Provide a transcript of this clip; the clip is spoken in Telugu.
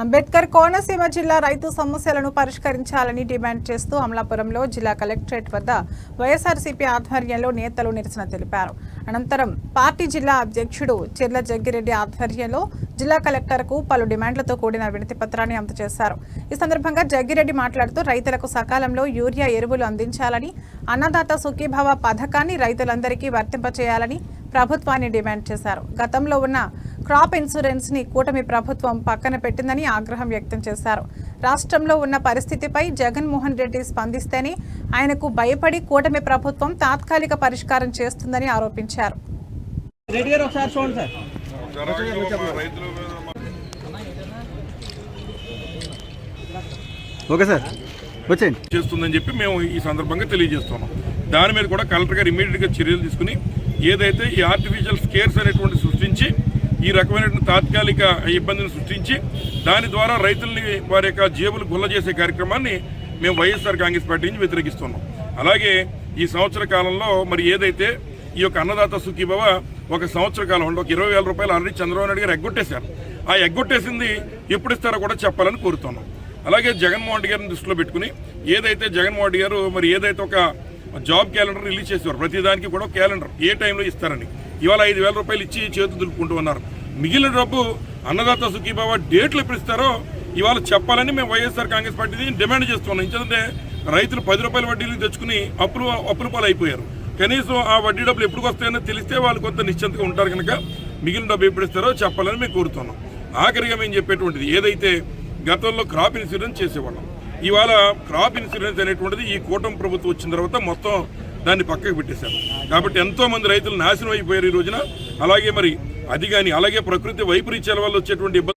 అంబేద్కర్ కోనసీమ జిల్లా రైతు సమస్యలను పరిష్కరించాలని డిమాండ్ చేస్తూ అమలాపురంలో జిల్లా కలెక్టరేట్ వద్ద వైఎస్ఆర్సీపీ ఆధ్వర్యంలో నేతలు నిరసన తెలిపారు. అనంతరం పార్టీ జిల్లా అధ్యక్షుడు చెర్ల జగ్గిరెడ్డి ఆధ్వర్యంలో జిల్లా కలెక్టర్కు పలు డిమాండ్లతో కూడిన వినతి పత్రాన్ని అందజేశారు. ఈ సందర్భంగా జగ్గిరెడ్డి మాట్లాడుతూ రైతులకు సకాలంలో యూరియా ఎరువులు అందించాలని అన్నదాత సుఖీభావ పథకాన్ని రైతులందరికీ వర్తింపచేయాలని ప్రభుత్వాన్ని డిమాండ్ చేశారు. గతంలో ఉన్న క్రాప్ ఇన్సూరెన్స్ని కూటమి ప్రభుత్వం పక్కన పెట్టిందని ఆగ్రహం వ్యక్తం చేశారు. రాష్ట్రంలో ఉన్న పరిస్థితిపై జగన్మోహన్ రెడ్డి స్పందిస్తేనే ఆయనకు భయపడి కూటమి ప్రభుత్వం తాత్కాలిక పరిష్కారం చేస్తుందని ఆరోపించారు. ఓకే సార్ వచ్చేయండి. చేస్తుందని చెప్పి మేము ఈ సందర్భంగా తెలియజేస్తున్నాం. దాని మీద కూడా కలెక్టర్ గారు ఇమీడియట్గా చర్యలు తీసుకుని ఏదైతే ఈ ఆర్టిఫిషియల్ స్కేర్స్ అనేటువంటి సృష్టించి ఈ రకమైనటువంటి తాత్కాలిక ఇబ్బందిని సృష్టించి దాని ద్వారా రైతుల్ని వారి యొక్క జేబులు గుల్ల చేసే కార్యక్రమాన్ని మేము వైఎస్ఆర్ కాంగ్రెస్ పార్టీ నుంచి వ్యతిరేకిస్తున్నాం. అలాగే ఈ సంవత్సర కాలంలో మరి ఏదైతే ఈ యొక్క అన్నదాత సుఖీభవ ఒక సంవత్సర కాలం ఒక ఇరవై వేల రూపాయలు ఆల్రెడీ చంద్రబాబు నాయుడు గారు ఎగ్గొట్టేశారు. ఆ ఎగ్గొట్టేసింది ఎప్పుడు ఇస్తారో కూడా చెప్పాలని కోరుతున్నాం. అలాగే జగన్మోహన్ రెడ్డి గారిని దృష్టిలో పెట్టుకుని ఏదైతే జగన్మోహన్ రెడ్డి గారు మరి ఏదైతే ఒక జాబ్ క్యాలెండర్ రిలీజ్ చేసేవారు. ప్రతిదానికి కూడా క్యాలెండర్ ఏ టైంలో ఇస్తారని. ఇవాళ ఐదు వేల రూపాయలు ఇచ్చి చేతులు దులుపుకుంటూ ఉన్నారు. మిగిలిన డబ్బు అన్నదాత సుఖీబాబా డేట్లు ఎప్పుడు ఇస్తారో ఇవాళ చెప్పాలని మేము వైఎస్ఆర్ కాంగ్రెస్ పార్టీని డిమాండ్ చేస్తున్నాం. ఎందుకంటే రైతులు పది రూపాయల వడ్డీలు తెచ్చుకుని అప్పులు అప్పుల పాలు అయిపోయారు కనీసం ఆ వడ్డీ డబ్బులు ఎప్పుడు వస్తాయని తెలిస్తే వాళ్ళు కొంత నిశ్చింతగా ఉంటారు కనుక మిగిలిన డబ్బు ఎప్పుడు ఇస్తారో చెప్పాలని మేము కోరుతున్నాం. ఆఖరిగా మేము చెప్పేటువంటిది ఏదైతే గతంలో క్రాప్ ఇన్సూరెన్స్ చేసేవాళ్ళం ఇవాళ క్రాప్ ఇన్సూరెన్స్ అనేటువంటిది ఈ కూటమి ప్రభుత్వం వచ్చిన తర్వాత మొత్తం దాన్ని పక్కకు పెట్టేశారు. కాబట్టి ఎంతో మంది రైతులు నాశనం అయిపోయారు ఈ రోజున. అలాగే మరి అది కానీ అలాగే ప్రకృతి వైపరీత్యాల వల్ల వచ్చేటువంటి ఇబ్బంది